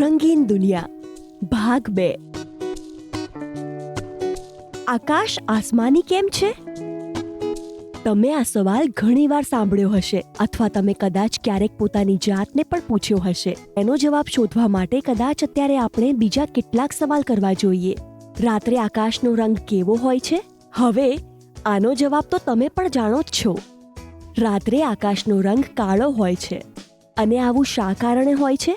રંગીન દુનિયા ભાગ બે આકાશ આસમાની કેમ છે તમે આ સવાલ ઘણીવાર સાંભળ્યો હશે અથવા તમે કદાચ ક્યારેક પોતાની જાતને પણ પૂછ્યો હશે એનો જવાબ શોધવા માટે કદાચ અત્યારે આપણે બીજા કેટલાક સવાલ કરવા જોઈએ રાત્રે આકાશનો રંગ કેવો હોય છે હવે આનો જવાબ તો તમે પણ જાણો જ છો રાત્રે આકાશનો રંગ કાળો હોય છે અને આવું શા કારણે હોય છે?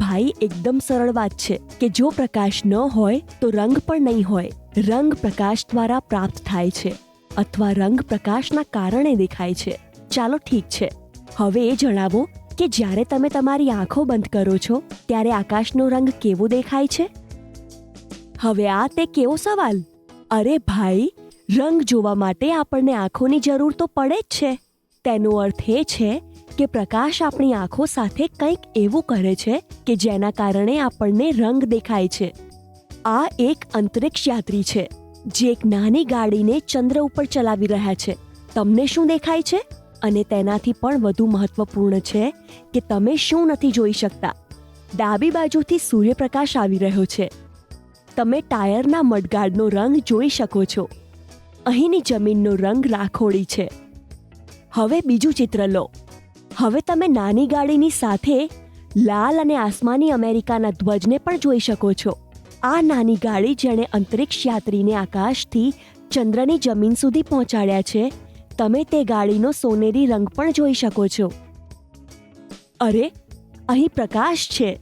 ભાઈ, એકદમ સરળ વાત છે કે જો પ્રકાશ ન હોય, તો રંગ પણ નહીં હોય. રંગ પ્રકાશ દ્વારા પ્રાપ્ત થાય છે અથવા રંગ પ્રકાશના કારણે દેખાય છે. ચાલો ઠીક છે. હવે એ જણાવો કે જ્યારે તમે તમારી આંખો બંધ કરો છો, ત્યારે આકાશનો રંગ કેવો દેખાય છે? હવે આ તે કેવો સવાલ? અરે ભાઈ, રંગ જોવા માટે આપણને આંખોની જરૂર તો પડે જ છે. તેનો અર્થ એ છે કે પ્રકાશ આપણી આંખો સાથે કંઈક એવું કરે છે કે જેના કારણે આપણને રંગ દેખાય છે. આ એક અંતરિક્ષ યાત્રી છે, જે એક નાની ગાડીને ચંદ્ર ઉપર ચલાવી રહ્યા છે. તમને શું દેખાય છે? અને તેનાથી પણ વધુ મહત્વપૂર્ણ છે કે તમે શું નથી જોઈ શકતા. ડાબી બાજુથી સૂર્યપ્રકાશ આવી રહ્યો છે. તમે ટાયરના મડગાડનો રંગ જોઈ શકો છો. અહીંની જમીનનો રંગ રાખોડી છે. હવે બીજું ચિત્ર લો. હવે તમે નાની ગાડીની સાથે લાલ અને આસમાની અમેરિકાના ધ્વજને પણ જોઈ શકો છો. આ નાની ગાડી જેણે અંતરિક્ષ યાત્રીને આકાશથી ચંદ્રની જમીન સુધી પહોંચાડ્યા છે. તમે તે ગાડીનો સોનેરી રંગ પણ જોઈ શકો છો. અરે, અહીં પ્રકાશ છે.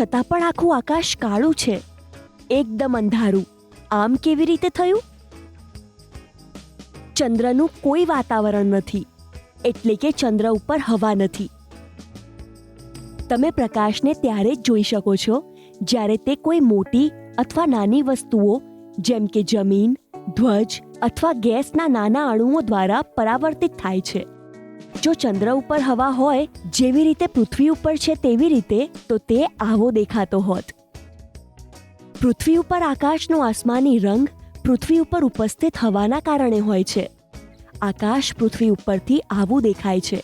છતાં પણ આખું આકાશ કાળું છે. એકદમ અંધારું. આમ કેવી રીતે થયું? ચંદ્રનું કોઈ વાતાવરણ નથી. એટલે કે ચંદ્ર ઉપર હવા નથી. તમે પ્રકાશને ત્યારે જ જોઈ શકો છો, જ્યારે તે કોઈ મોટી અથવા નાની વસ્તુઓ, જેમ કે જમીન, ધ્વજ અથવા ગેસના નાના અણુઓ દ્વારા પરાવર્તિત થાય છે. જો ચંદ્ર ઉપર હવા હોય, જેવી રીતે પૃથ્વી ઉપર છે તેવી રીતે, તો તે આવો દેખાતો હોત. પૃથ્વી ઉપર આકાશનો આસમાની રંગ પૃથ્વી ઉપર ઉપસ્થિત હવાના કારણે હોય છે. આકાશ પૃથ્વી ઉપરથી આવું દેખાય છે.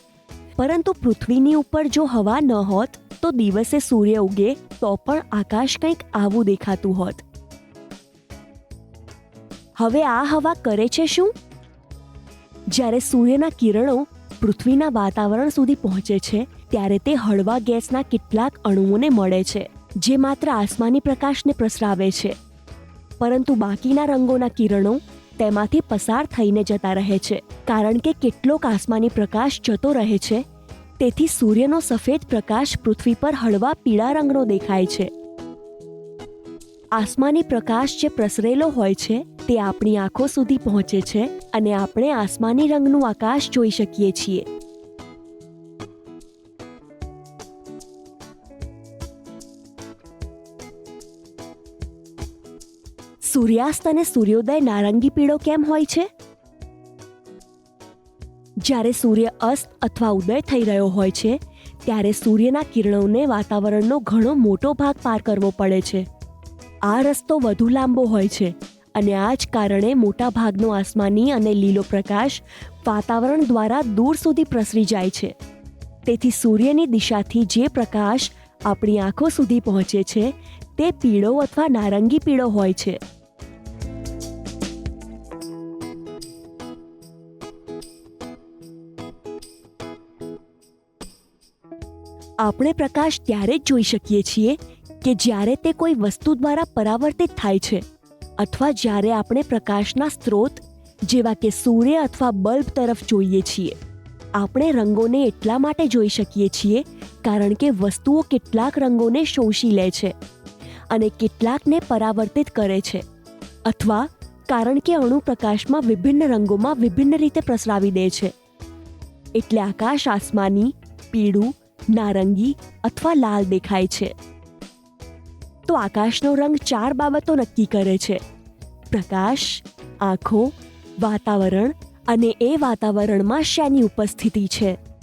પરંતુ પૃથ્વીની ઉપર જો હવા ન હોત, તો દિવસે સૂર્ય ઉગે, તો પણ આકાશ કંઈક આવું દેખાતું હોત. હવે આ હવા કરે છે શું? જ્યારે સૂર્યના કિરણો પૃથ્વીના વાતાવરણ સુધી પહોંચે છે, ત્યારે તે હળવા ગેસના કેટલાક અણુઓને મળે છે, જે માત્ર આસમાની પ્રકાશને પ્રસરાવે છે. પરંતુ બાકીના રંગોના કિરણો તેમાંથી પસાર થઈને જતા રહે છે. કારણ કે કેટલોક આસમાની પ્રકાશ જતો રહે છે. તેથી સૂર્યનો સફેદ પ્રકાશ પૃથ્વી પર હળવા પીળા રંગનો દેખાય છે. આસમાની પ્રકાશ જે પ્રસરેલો હોય છે, તે આપણી આંખો સુધી પહોંચે છે અને આપણે આસમાની રંગનું આકાશ જોઈ શકીએ છીએ. સૂર્યાસ્ત અને સૂર્યોદય નારંગી પીળો કેમ હોય છે? જ્યારે સૂર્ય અસ્ત અથવા ઉદય થઈ રહ્યો હોય છે, ત્યારે સૂર્યના કિરણોને વાતાવરણનો ઘણો મોટો ભાગ પાર કરવો પડે છે. આ રસ્તો વધુ લાંબો હોય છે અને આ જ કારણે મોટા ભાગનો આસમાની અને લીલો પ્રકાશ વાતાવરણ દ્વારા દૂર સુધી પ્રસરી જાય છે. તેથી સૂર્યની દિશાથી જે પ્રકાશ આપણી આંખો સુધી પહોંચે છે, તે પીળો અથવા નારંગી પીળો હોય છે. આપણે પ્રકાશ ત્યારે જ જોઈ શકીએ છીએ કે જ્યારે તે કોઈ વસ્તુ દ્વારા પરાવર્તિત થાય છે અથવા જ્યારે આપણે પ્રકાશના સ્ત્રોત જેવા કે સૂર્ય અથવા બલ્બ તરફ જોઈએ છીએ. આપણે રંગોને એટલા માટે જોઈ શકીએ છીએ કારણ કે વસ્તુઓ કેટલાક રંગોને શોષી લે છે અને કેટલાકને પરાવર્તિત કરે છે અથવા કારણ કે અણુ પ્રકાશમાં વિભિન્ન રંગોમાં વિભિન્ન રીતે પ્રસરાવી દે છે. એટલે આકાશ આસમાની, પીળું નારંગી અથવા લાલ દેખાય છે. તો આકાશનો રંગ ચાર બાબતો નક્કી કરે છે. પ્રકાશ, આંખો, વાતાવરણ અને એ વાતાવરણમાં શેની ઉપસ્થિતિ છે?